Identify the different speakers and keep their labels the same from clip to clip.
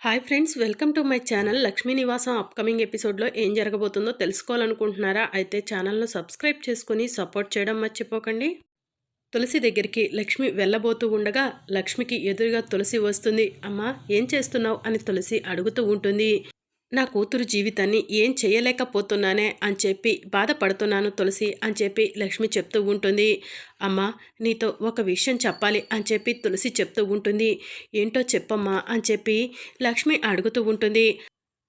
Speaker 1: Hi friends welcome to my channel Lakshmi Nivasam upcoming ఎపిసోడ్లో ఏం జరగబోతుందో తెలుసుకోవాలనుకుంటున్నారా? అయితే ఛానల్ను సబ్స్క్రైబ్ చేసుకుని సపోర్ట్ చేయడం మర్చిపోకండి. తులసి దగ్గరికి లక్ష్మి వెళ్ళబోతూ ఉండగా లక్ష్మికి ఎదురుగా తులసి వస్తుంది. అమ్మా ఏం చేస్తున్నావు? అని తులసి అడుగుతూ ఉంటుంది. నా కూతురు జీవితాన్ని ఏం చేయలేకపోతున్నానే అని చెప్పి బాధపడుతున్నాను తులసి అని చెప్పి లక్ష్మి చెప్తూ ఉంటుంది. అమ్మ నీతో ఒక విషయం చెప్పాలి అని చెప్పి తులసి చెప్తూ ఉంటుంది. ఏంటో చెప్పమ్మా అని చెప్పి లక్ష్మి అడుగుతూ ఉంటుంది.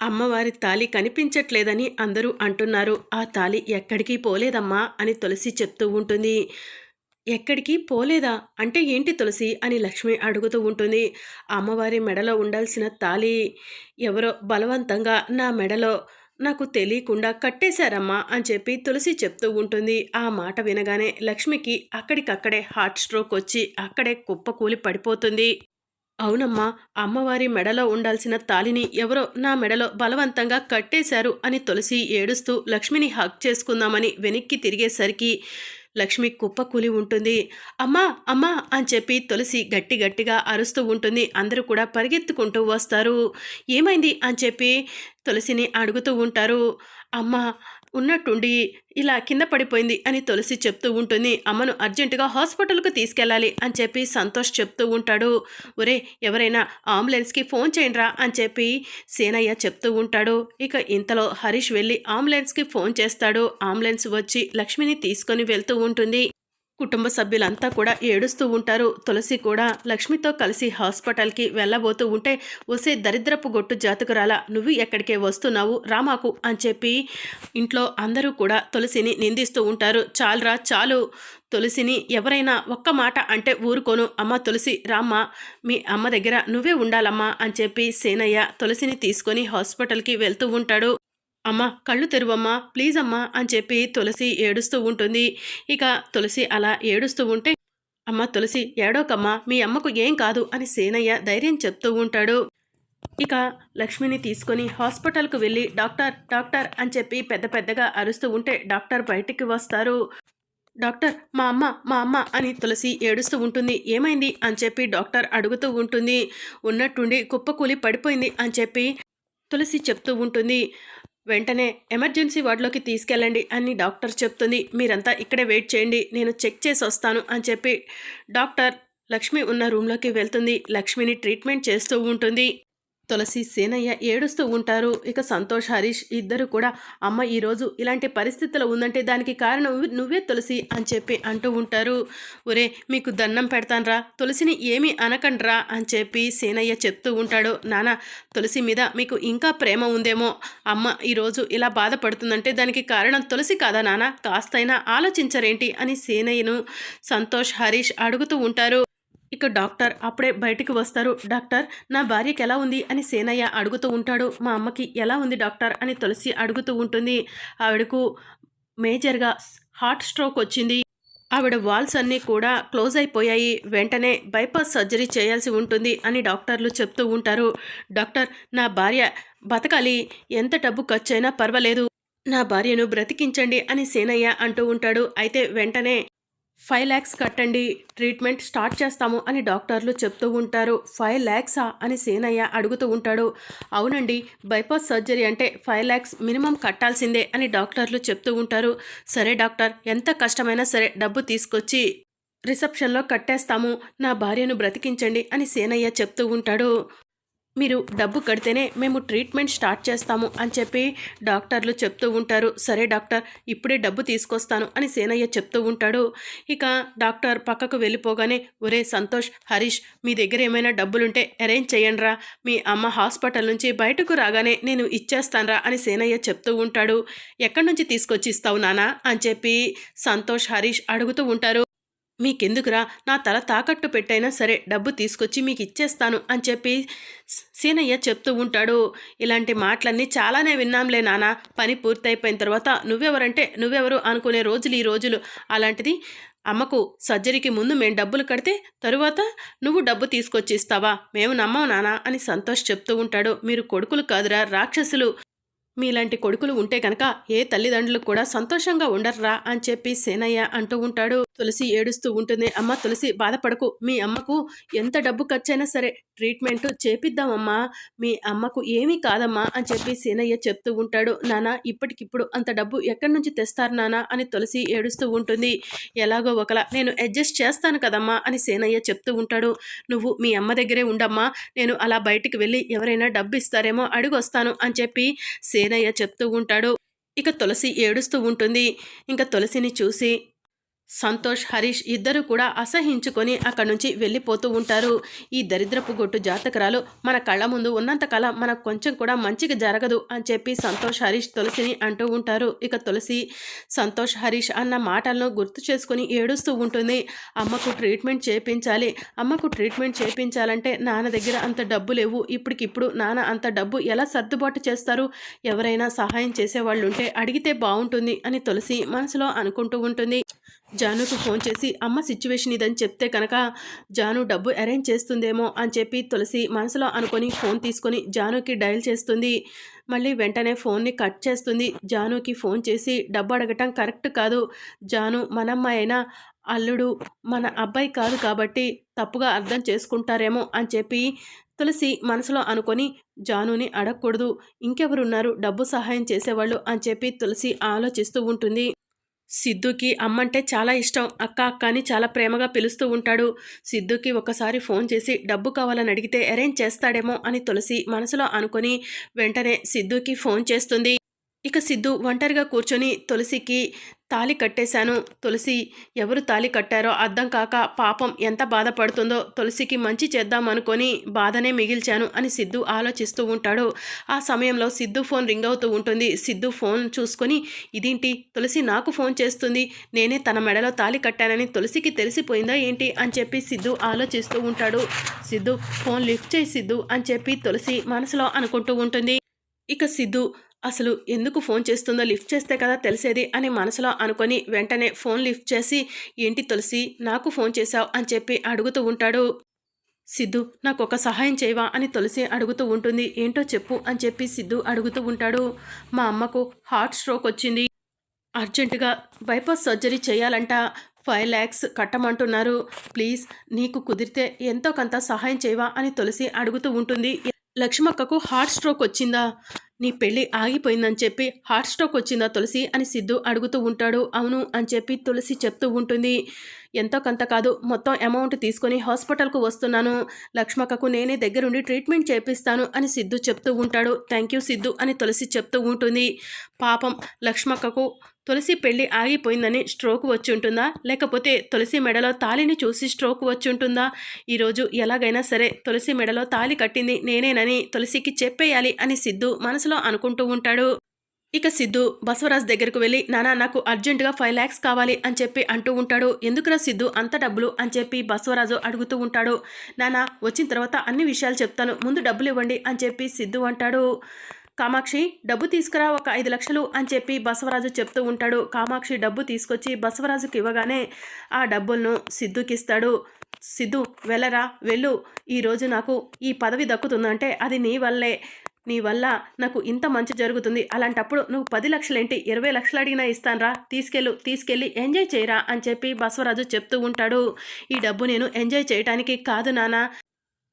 Speaker 1: అమ్మవారి తాలి కనిపించట్లేదని అందరూ అంటున్నారు. ఆ తాలి ఎక్కడికి పోలేదమ్మా అని తులసి చెప్తూ ఉంటుంది. ఎక్కడికి పోలేదా? అంటే ఏంటి తులసి? అని లక్ష్మి అడుగుతూ ఉంటుంది. అమ్మవారి మెడలో ఉండాల్సిన తాళి ఎవరో బలవంతంగా నా మెడలో నాకు తెలియకుండా కట్టేశారమ్మా అని చెప్పి తులసి చెప్తూ ఉంటుంది. ఆ మాట వినగానే లక్ష్మికి అక్కడికక్కడే హార్ట్ స్ట్రోక్ వచ్చి అక్కడే కుప్పకూలి పడిపోతుంది. అవునమ్మా అమ్మవారి మెడలో ఉండాల్సిన తాలిని ఎవరో నా మెడలో బలవంతంగా కట్టేశారు అని తులసి ఏడుస్తూ లక్ష్మిని హక్ చేసుకుందామని వెనక్కి తిరిగేసరికి లక్ష్మి కుప్పకూలి ఉంటుంది. అమ్మా అమ్మా అని చెప్పి తులసి గట్టి గట్టిగా అరుస్తూ ఉంటుంది. అందరూ కూడా పరిగెత్తుకుంటూ వస్తారు. ఏమైంది అని చెప్పి తులసిని అడుగుతూ ఉంటారు. అమ్మ ఉన్నట్టుండి ఇలా కింద పడిపోయింది అని తులసి చెప్తూ ఉంటుంది. అమ్మను అర్జెంటుగా హాస్పిటల్కు తీసుకెళ్ళాలి అని చెప్పి సంతోష్ చెప్తూ ఉంటాడు. ఒరే ఎవరైనా అంబులెన్స్కి ఫోన్ చేయండిరా అని చెప్పి సేనయ్య చెప్తూ ఉంటాడు. ఇక ఇంతలో హరీష్ వెళ్ళి అంబులెన్స్కి ఫోన్ చేస్తాడు. అంబులెన్స్ వచ్చి లక్ష్మిని తీసుకొని వెళ్తూ ఉంటుంది. కుటుంబ సభ్యులంతా కూడా ఏడుస్తూ ఉంటారు. తులసి కూడా లక్ష్మితో కలిసి హాస్పిటల్కి వెళ్ళబోతూ ఉంటే వసే దరిద్రపు గొట్టు జాతకురాల నువ్వు ఎక్కడికే వస్తున్నావు? రామాకు అని చెప్పి ఇంట్లో అందరూ కూడా తులసిని నిందిస్తూ ఉంటారు. చాలురా చాలు తులసిని ఎవరైనా ఒక్క మాట అంటే ఊరుకోను. అమ్మ తులసి రామ్మ మీ అమ్మ దగ్గర నువ్వే ఉండాలమ్మా అని చెప్పి సేనయ్య తులసిని తీసుకొని హాస్పిటల్కి వెళ్తూ ఉంటాడు. అమ్మా కళ్ళు తెరువమ్మా ప్లీజ్ అమ్మా అని చెప్పి తులసి ఏడుస్తూ ఉంటుంది. ఇక తులసి అలా ఏడుస్తూ ఉంటే అమ్మ తులసి ఏడోకమ్మా మీ అమ్మకు ఏం కాదు అని సేనయ్య ధైర్యం చెప్తూ ఉంటాడు. ఇక లక్ష్మిని తీసుకొని హాస్పిటల్కు వెళ్ళి డాక్టర్ డాక్టర్ అని చెప్పి పెద్ద పెద్దగా అరుస్తూ ఉంటే డాక్టర్ బయటికి వస్తారు. డాక్టర్ మా అమ్మ మా అమ్మ అని తులసి ఏడుస్తూ ఉంటుంది. ఏమైంది? అని చెప్పి డాక్టర్ అడుగుతూ ఉంటుంది. ఉన్నట్టుండి కుప్పకూలి పడిపోయింది అని చెప్పి తులసి చెప్తూ ఉంటుంది. వెంటనే ఎమర్జెన్సీ వార్డులోకి తీసుకెళ్ళండి అని డాక్టర్ చెప్తుంది. మీరంతా ఇక్కడే వెయిట్ చేయండి నేను చెక్ చేసి వస్తాను అని చెప్పి డాక్టర్ లక్ష్మి ఉన్న రూమ్లోకి వెళ్తుంది. లక్ష్మిని ట్రీట్మెంట్ చేస్తూ ఉంటుంది. తులసి సేనయ్య ఏడుస్తూ ఉంటారు. ఇక సంతోష్ హరీష్ ఇద్దరు కూడా అమ్మ ఈరోజు ఇలాంటి పరిస్థితులు ఉందంటే దానికి కారణం నువ్వే తులసి అని చెప్పి అంటూ ఉంటారు. ఒరే మీకు దండం పెడతాన్రా. తులసిని ఏమీ అనకండ్రా అని చెప్పి సేనయ్య చెప్తూ ఉంటాడు. నాన్న తులసి మీద మీకు ఇంకా ప్రేమ ఉందేమో. అమ్మ ఈరోజు ఇలా బాధపడుతుందంటే దానికి కారణం తులసి కాదా నాన్న కాస్తైనా ఆలోచించరేంటి? అని సేనయ్యను సంతోష్ హరీష్ అడుగుతూ ఉంటారు. ఇక డాక్టర్ అప్పుడే బయటికి వస్తారు. డాక్టర్ నా భార్యకి ఎలా ఉంది? అని సేనయ్య అడుగుతూ ఉంటాడు. మా అమ్మకి ఎలా ఉంది డాక్టర్? అని తులసి అడుగుతూ ఉంటుంది. ఆవిడకు మేజర్గా హార్ట్ స్ట్రోక్ వచ్చింది. ఆవిడ వాల్స్ అన్నీ కూడా క్లోజ్ అయిపోయాయి. వెంటనే బైపాస్ సర్జరీ చేయాల్సి ఉంటుంది అని డాక్టర్లు చెప్తూ ఉంటారు. డాక్టర్ నా భార్య బతకాలి. ఎంత డబ్బు ఖర్చైనా పర్వాలేదు. నా భార్యను బ్రతికించండి అని సేనయ్య అంటూ ఉంటాడు. అయితే వెంటనే ఫైవ్ ల్యాక్స్ కట్టండి ట్రీట్మెంట్ స్టార్ట్ చేస్తాము అని డాక్టర్లు చెప్తూ ఉంటారు. ఫైవ్ ల్యాక్సా అని సేనయ్య అడుగుతూ ఉంటాడు. అవునండి బైపాస్ సర్జరీ అంటే ఫైవ్ ల్యాక్స్ మినిమం కట్టాల్సిందే అని డాక్టర్లు చెప్తూ ఉంటారు. సరే డాక్టర్ ఎంత కష్టమైనా సరే డబ్బు తీసుకొచ్చి రిసెప్షన్లో కట్టేస్తాము. నా భార్యను బ్రతికించండి అని సేనయ్య చెప్తూ ఉంటాడు. మీరు డబ్బు కడితేనే మేము ట్రీట్మెంట్ స్టార్ట్ చేస్తాము అని చెప్పి డాక్టర్లు చెప్తూ ఉంటారు. సరే డాక్టర్ ఇప్పుడే డబ్బు తీసుకొస్తాను అని సేనయ్య చెప్తూ ఉంటాడు. ఇక డాక్టర్ పక్కకు వెళ్ళిపోగానే ఒరే సంతోష్ హరీష్ మీ దగ్గర ఏమైనా డబ్బులుంటే అరేంజ్ చేయండిరా. మీ అమ్మ హాస్పిటల్ నుంచి బయటకు రాగానే నేను ఇచ్చేస్తానరా అని సేనయ్య చెప్తూ ఉంటాడు. ఎక్కడి నుంచి తీసుకొచ్చి ఇస్తావు నానా అని చెప్పి సంతోష్ హరీష్ అడుగుతూ ఉంటారు. మీకెందుకురా? నా తల తాకట్టు పెట్టైనా సరే డబ్బు తీసుకొచ్చి మీకు ఇచ్చేస్తాను అని చెప్పి సీనయ్య చెప్తూ ఉంటాడు. ఇలాంటి మాటలన్నీ చాలానే విన్నాంలే నాన్న పని పూర్తయిపోయిన తర్వాత నువ్వెవరంటే నువ్వెవరు అనుకునే రోజులు ఈ రోజులు. అలాంటిది అమ్మకు సర్జరీకి ముందు మేము డబ్బులు కడితే తరువాత నువ్వు డబ్బు తీసుకొచ్చి ఇస్తావా? మేము నమ్మం నానా అని సంతోష్ చెప్తూ ఉంటాడు. మీరు కొడుకులు కాదురా రాక్షసులు. మీలాంటి కొడుకులు ఉంటే కనుక ఏ తల్లిదండ్రులు కూడా సంతోషంగా ఉండర్రా అని చెప్పి సేనయ్య అంటూ ఉంటాడు. తులసి ఏడుస్తూ ఉంటుంది. అమ్మ తులసి బాధపడకు. మీ అమ్మకు ఎంత డబ్బు ఖర్చైనా సరే ట్రీట్మెంట్ చేపిద్దామమ్మా. మీ అమ్మకు ఏమీ కాదమ్మా అని చెప్పి సేనయ్య చెప్తూ ఉంటాడు. నానా ఇప్పటికిప్పుడు అంత డబ్బు ఎక్కడి నుంచి తెస్తారు నానా అని తులసి ఏడుస్తూ ఉంటుంది. ఎలాగో ఒకలా నేను అడ్జస్ట్ చేస్తాను కదమ్మా అని సేనయ్య చెప్తూ ఉంటాడు. నువ్వు మీ అమ్మ దగ్గరే ఉండమ్మా. నేను అలా బయటికి వెళ్ళి ఎవరైనా డబ్బు ఇస్తారేమో అడిగి వస్తాను అని చెప్పి సే సేనయ్య చెప్తూ ఉంటాడు ఇక తులసి ఏడుస్తూ ఉంటుంది. ఇంకా తులసిని చూసి సంతోష్ హరీష్ ఇద్దరు కూడా అసహించుకొని అక్కడి నుంచి వెళ్ళిపోతూ ఉంటారు. ఈ దరిద్రపు గొట్టు జాతకరాలు మన కళ్ళ ముందు ఉన్నంతకాలం మనకు కొంచెం కూడా మంచిగా జరగదు అని చెప్పి సంతోష్ హరీష్ తులసిని అంటూ ఉంటారు. ఇక తులసి సంతోష్ హరీష్ అన్న మాటలను గుర్తు చేసుకొని ఏడుస్తూ ఉంటుంది. అమ్మకు ట్రీట్మెంట్ చేపించాలి. అమ్మకు ట్రీట్మెంట్ చేపించాలంటే నాన్న దగ్గర అంత డబ్బు లేవు. ఇప్పటికిప్పుడు నాన్న అంత డబ్బు ఎలా సర్దుబాటు చేస్తారు? ఎవరైనా సహాయం చేసేవాళ్ళు ఉంటే అడిగితే బాగుంటుంది అని తులసి మనసులో అనుకుంటూ ఉంటుంది. జానుకు ఫోన్ చేసి అమ్మ సిచ్యువేషన్ ఇదని చెప్తే కనుక జాను డబ్బు అరేంజ్ చేస్తుందేమో అని చెప్పి తులసి మనసులో అనుకొని ఫోన్ తీసుకొని జానుకి డయల్ చేస్తుంది. మళ్ళీ వెంటనే ఫోన్ని కట్ చేస్తుంది. జానుకి ఫోన్ చేసి డబ్బు అడగటం కరెక్ట్ కాదు. జాను మనమ్మ అయినా అల్లుడు మన అబ్బాయి కాదు కాబట్టి తప్పుగా అర్థం చేసుకుంటారేమో అని చెప్పి తులసి మనసులో అనుకొని జానుని అడగకూడదు. ఇంకెవరున్నారు? డబ్బు సహాయం చేసేవాళ్ళు అని చెప్పి తులసి ఆలోచిస్తూ ఉంటుంది. సిద్ధుకి అమ్మంటే చాలా ఇష్టం. అక్క అక్క అని చాలా ప్రేమగా పిలుస్తూ ఉంటాడు. సిద్ధుకి ఒకసారి ఫోన్ చేసి డబ్బు కావాలని అడిగితే అరేంజ్ చేస్తాడేమో అని తులసి మనసులో అనుకొని వెంటనే సిద్ధుకి ఫోన్ చేస్తుంది. ఇక సిద్ధు ఒంటరిగా కూర్చొని తులసికి తాలి కట్టేశాను. తులసి ఎవరు తాలి కట్టారో అర్థం కాక పాపం ఎంత బాధపడుతుందో తులసికి మంచి చేద్దామనుకొని బాధనే మిగిల్చాను అని సిద్ధు ఆలోచిస్తూ ఉంటాడు. ఆ సమయంలో సిద్ధు ఫోన్ రింగ్ అవుతూ ఉంటుంది. సిద్ధు ఫోన్ చూసుకొని ఇదేంటి? తులసి నాకు ఫోన్ చేస్తుంది. నేనే తన మెడలో తాలి కట్టానని తులసికి తెలిసిపోయిందా ఏంటి? అని చెప్పి సిద్ధు ఆలోచిస్తూ ఉంటాడు. సిద్ధు ఫోన్ లిఫ్ట్ చేయి సిద్ధు అని చెప్పి తులసి మనసులో అనుకుంటూ ఉంటుంది. ఇక సిద్ధు అసలు ఎందుకు ఫోన్ చేస్తుందో లిఫ్ట్ చేస్తే కదా తెలిసేది అని మనసులో అనుకొని వెంటనే ఫోన్ లిఫ్ట్ చేసి ఏంటి తులసి నాకు ఫోన్ చేశావు అని చెప్పి అడుగుతూ ఉంటాడు. సిద్ధు నాకు ఒక సహాయం చేయవా అని తులసి అడుగుతూ ఉంటుంది. ఏంటో చెప్పు అని చెప్పి సిద్ధు అడుగుతూ ఉంటాడు. మా అమ్మకు హార్ట్ స్ట్రోక్ వచ్చింది. అర్జెంటుగా బైపాస్ సర్జరీ చేయాలంట. ఫైవ్ ల్యాక్స్ కట్టమంటున్నారు. ప్లీజ్ నీకు కుదిరితే ఎంతో కొంత సహాయం చేయవా అని తులసి అడుగుతూ ఉంటుంది. లక్ష్మక్కకు హార్ట్ స్ట్రోక్ వచ్చిందా? నీ పెళ్ళి ఆగిపోయిందని చెప్పి హార్ట్ స్ట్రోక్ వచ్చిందా తులసి అని సిద్ధు అడుగుతూ ఉంటాడు. అవును అని చెప్పి తులసి చెప్తూ ఉంటుంది. ఎంతో కొంత కాదు. మొత్తం అమౌంట్ తీసుకొని హాస్పిటల్కు వస్తున్నాను. లక్ష్మక్కకు నేనే దగ్గరుండి ట్రీట్మెంట్ చేపిస్తాను అని సిద్ధు చెప్తూ ఉంటాడు. థ్యాంక్ యూ సిద్ధు అని తులసి చెప్తూ ఉంటుంది. పాపం లక్ష్మక్కకు తులసి పెళ్ళి ఆగిపోయిందని స్ట్రోక్ వచ్చి ఉంటుందా లేకపోతే తులసి మెడలో తాలిని చూసి స్ట్రోక్ వచ్చి ఉంటుందా ఈరోజు ఎలాగైనా సరే తులసి మెడలో తాలి కట్టింది నేనేనని తులసికి చెప్పేయాలి అని సిద్ధు మనసులో అనుకుంటూ ఉంటాడు. ఇక సిద్ధు బసవరాజ్ దగ్గరకు వెళ్ళి నానా నాకు అర్జెంటుగా ఫైవ్ ల్యాక్స్ కావాలి అని చెప్పి అంటూ ఉంటాడు. ఎందుకురా సిద్ధు అంత డబ్బులు? అని చెప్పి బసవరాజు అడుగుతూ ఉంటాడు. నానా వచ్చిన తర్వాత అన్ని విషయాలు చెప్తాను ముందు డబ్బులు ఇవ్వండి అని చెప్పి సిద్ధు అంటాడు. కామాక్షి డబ్బు తీసుకురా ఒక ఐదు లక్షలు అని చెప్పి బసవరాజు చెప్తూ ఉంటాడు. కామాక్షి డబ్బు తీసుకొచ్చి బసవరాజుకి ఇవ్వగానే ఆ డబ్బులను సిద్ధుకిస్తాడు. సిద్ధు వెళ్ళరా వెళ్ళు. ఈరోజు నాకు ఈ పదవి దక్కుతుందంటే అది నీ వల్లే. నీ వల్ల నాకు ఇంత మంచి జరుగుతుంది. అలాంటప్పుడు నువ్వు పది లక్షలేంటి? ఇరవై లక్షలు అడిగినా ఇస్తానరా. తీసుకెళ్ళు తీసుకెళ్ళి ఎంజాయ్ చేయరా అని చెప్పి బసవరాజు చెప్తూ ఉంటాడు. ఈ డబ్బు నేను ఎంజాయ్ చేయడానికి కాదు నానా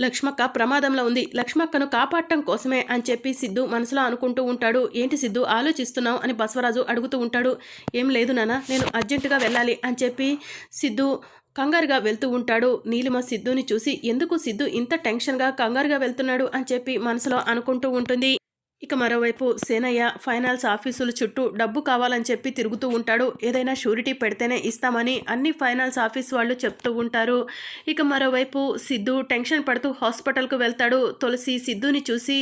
Speaker 1: లక్ష్మక్క ప్రమాదంలో ఉంది. లక్ష్మక్కను కాపాడటం కోసమే అని చెప్పి సిద్ధు మనసులో అనుకుంటూ ఉంటాడు. ఏంటి సిద్ధు ఆలోచిస్తున్నావు అని బసవరాజు అడుగుతూ ఉంటాడు. ఏం లేదు నాన్న నేను అర్జెంటుగా వెళ్ళాలి అని చెప్పి సిద్ధు కంగారుగా వెళ్తూ ఉంటాడు. నీలిమ సిద్ధుని చూసి ఎందుకు సిద్ధు ఇంత టెన్షన్గా కంగారుగా వెళ్తున్నాడు అని చెప్పి మనసులో అనుకుంటూ ఉంటుంది. ఇక మరోవైపు సేనయ్య ఫైనాన్స్ ఆఫీసుల చుట్టూ డబ్బు కావాలని చెప్పి తిరుగుతూ ఉంటాడు. ఏదైనా షూరిటీ పెడితేనే ఇస్తామని అన్ని ఫైనాన్స్ ఆఫీస్ వాళ్ళు చెప్తూ ఉంటారు. ఇక మరోవైపు సిద్ధు టెన్షన్ పడుతూ హాస్పిటల్కు వెళ్తాడు. తులసి సిద్ధుని చూసి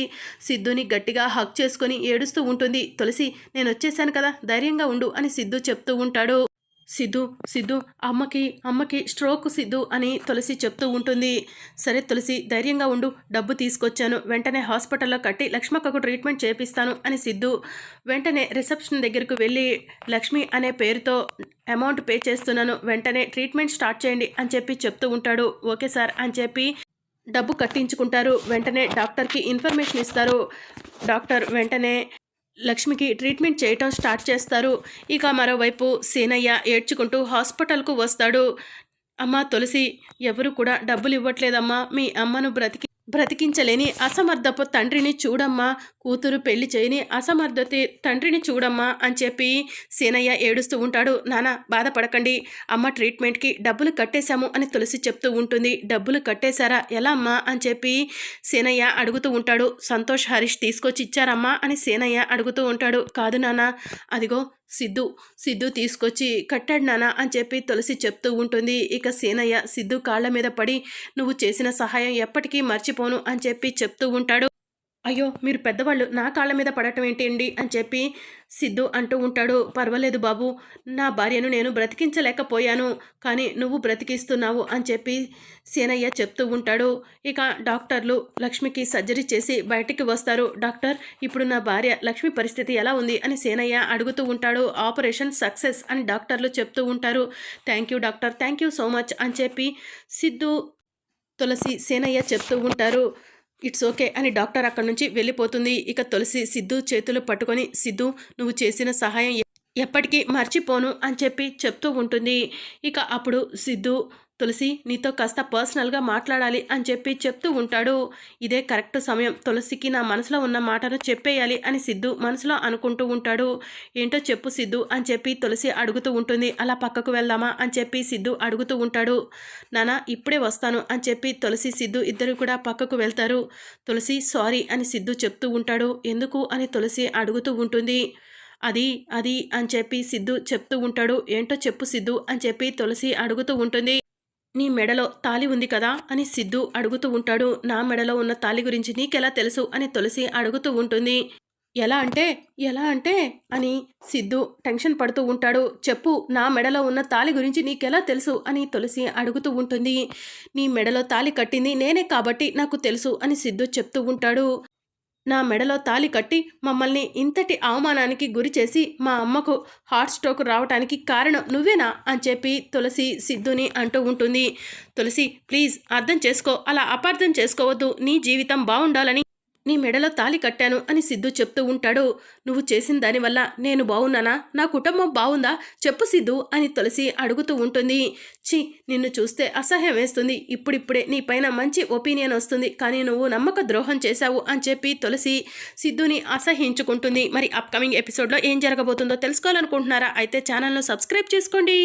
Speaker 1: సిద్ధుని గట్టిగా హక్ చేసుకొని ఏడుస్తూ ఉంటుంది. తులసి నేను వచ్చేసాను కదా ధైర్యంగా ఉండు అని సిద్ధు చెప్తూ ఉంటాడు. సిద్ధు సిద్ధు అమ్మకి అమ్మకి స్ట్రోక్ సిద్ధు అని తులసి చెప్తూ ఉంటుంది. సరే తులసి ధైర్యంగా ఉండు డబ్బు తీసుకొచ్చాను వెంటనే హాస్పిటల్లో కట్టి లక్ష్మక్కకు ట్రీట్మెంట్ చేపిస్తాను అని సిద్ధు వెంటనే రిసెప్షన్ దగ్గరకు వెళ్ళి లక్ష్మి అనే పేరుతో అమౌంట్ పే చేస్తున్నాను వెంటనే ట్రీట్మెంట్ స్టార్ట్ చేయండి అని చెప్పి చెప్తూ ఉంటాడు. ఓకే సార్ అని చెప్పి డబ్బు కట్టించుకుంటారు వెంటనే డాక్టర్కి ఇన్ఫర్మేషన్ ఇస్తారు. డాక్టర్ వెంటనే లక్ష్మికి ట్రీట్మెంట్ చేయటం స్టార్ట్ చేస్తారు. ఇక మరోవైపు సీనయ్య ఏడ్చుకుంటూ హాస్పిటల్కు వస్తాడు. అమ్మ తులసి ఎవరు కూడా డబ్బులు ఇవ్వట్లేదమ్మా. మీ అమ్మను బ్రతికి బ్రతికించలేని అసమర్థపు తండ్రిని చూడమ్మా కూతురు పెళ్ళి చేయని అసమర్థతే తండ్రిని చూడమ్మా అని చెప్పి సీనయ్య ఏడుస్తూ ఉంటాడు. నాన్న బాధపడకండి. అమ్మ ట్రీట్మెంట్కి డబ్బులు కట్టేశాము అని తులసి చెప్తూ ఉంటుంది. డబ్బులు కట్టేశారా? ఎలా అమ్మా అని చెప్పి సీనయ్య అడుగుతూ ఉంటాడు. సంతోష్ హరీష్ తీసుకొచ్చి ఇచ్చారమ్మా అని సీనయ్య అడుగుతూ ఉంటాడు. కాదు నానా అదిగో సిద్ధు సిద్ధు తీసుకొచ్చి కట్టాడు నానా అని చెప్పి తులసి చెప్తూ ఉంటుంది. ఇక సీనయ్య సిద్ధు కాళ్ళ మీద పడి నువ్వు చేసిన సహాయం ఎప్పటికీ మర్చిపోను అని చెప్పి చెప్తూ ఉంటాడు. అయ్యో మీరు పెద్దవాళ్ళు నా కాళ్ళ మీద పడటం ఏంటి అని చెప్పి సిద్ధు అంటూ ఉంటాడు. పర్వాలేదు బాబు నా భార్యను నేను బ్రతికించలేకపోయాను కానీ నువ్వు బ్రతికిస్తున్నావు అని చెప్పి సీనయ్య చెప్తూ ఉంటాడు. ఇక డాక్టర్లు లక్ష్మికి సర్జరీ చేసి బయటికి వస్తారు. డాక్టర్ ఇప్పుడు నా భార్య లక్ష్మి పరిస్థితి ఎలా ఉంది? అని సీనయ్య అడుగుతూ ఉంటాడు. ఆపరేషన్ సక్సెస్ అని డాక్టర్లు చెప్తూ ఉంటారు. Thank you doctor thank you so much అని చెప్పి సిద్ధు తులసి సేనయ్య చెప్తూ ఉంటారు. ఇట్స్ ఓకే అని డాక్టర్ అక్కడి నుంచి వెళ్ళిపోతుంది. ఇక తులసి సిద్ధు చేతులు పట్టుకొని సిద్ధు నువ్వు చేసిన సహాయం ఎప్పటికీ మర్చిపోను అని చెప్పి చెప్తూ ఉంటుంది. ఇక అప్పుడు సిద్ధు తులసి నీతో కాస్త పర్సనల్గా మాట్లాడాలి అని చెప్పి చెప్తూ ఉంటాడు. ఇదే కరెక్ట్ సమయం. తులసికి నా మనసులో ఉన్న మాటను చెప్పేయాలి అని సిద్ధు మనసులో అనుకుంటూ ఉంటాడు. ఏంటో చెప్పు సిద్ధు అని చెప్పి తులసి అడుగుతూ ఉంటుంది. అలా పక్కకు వెళ్దామా అని చెప్పి సిద్ధు అడుగుతూ ఉంటాడు. నానా ఇప్పుడే వస్తాను అని చెప్పి తులసి సిద్ధు ఇద్దరు కూడా పక్కకు వెళ్తారు. తులసి సారీ అని సిద్ధు చెప్తూ ఉంటాడు. ఎందుకు అని తులసి అడుగుతూ ఉంటుంది. అది అది అని చెప్పి సిద్ధు చెప్తూ ఉంటాడు. ఏంటో చెప్పు సిద్ధు అని చెప్పి తులసి అడుగుతూ ఉంటుంది. నీ మెడలో తాలి ఉంది కదా అని సిద్ధు అడుగుతూ ఉంటాడు. నా మెడలో ఉన్న తాలి గురించి నీకెలా తెలుసు అని తులసి అడుగుతూ ఉంటుంది. ఎలా అంటే ఎలా అంటే అని సిద్ధు టెన్షన్ పడుతూ ఉంటాడు. చెప్పు నా మెడలో ఉన్న తాలి గురించి నీకెలా తెలుసు అని తులసి అడుగుతూ ఉంటుంది. నీ మెడలో తాలి కట్టింది నేనే కాబట్టి నాకు తెలుసు అని సిద్ధు చెప్తూ ఉంటాడు. నా మెడలో తాలి కట్టి మమ్మల్ని ఇంతటి అవమానానికి గురి చేసి మా అమ్మకు హార్ట్ స్ట్రోక్ రావటానికి కారణం నువ్వేనా అని చెప్పి తులసి సిద్ధుని అంటూ ఉంటుంది. తులసి ప్లీజ్ అర్థం చేసుకో. అలా అపార్థం చేసుకోవద్దు. నీ జీవితం బాగుండాలని నీ మెడలో తాలి కట్టాను అని సిద్ధు చెప్తూ ఉంటాడు. నువ్వు చేసిన దానివల్ల నేను బాగున్నానా నా కుటుంబం బాగుందా చెప్పు సిద్ధు అని తులసి అడుగుతూ ఉంటుంది. చి నిన్ను చూస్తే అసహ్యం వేస్తుంది. ఇప్పుడిప్పుడే నీ పైన మంచి ఒపీనియన్ వస్తుంది. కానీ నువ్వు నమ్మక ద్రోహం చేశావు అని చెప్పి తులసి సిద్ధుని అసహించుకుంటుంది. మరి అప్కమింగ్ ఎపిసోడ్లో ఏం జరగబోతుందో తెలుసుకోవాలనుకుంటున్నారా? అయితే ఛానల్ను సబ్స్క్రైబ్ చేసుకోండి.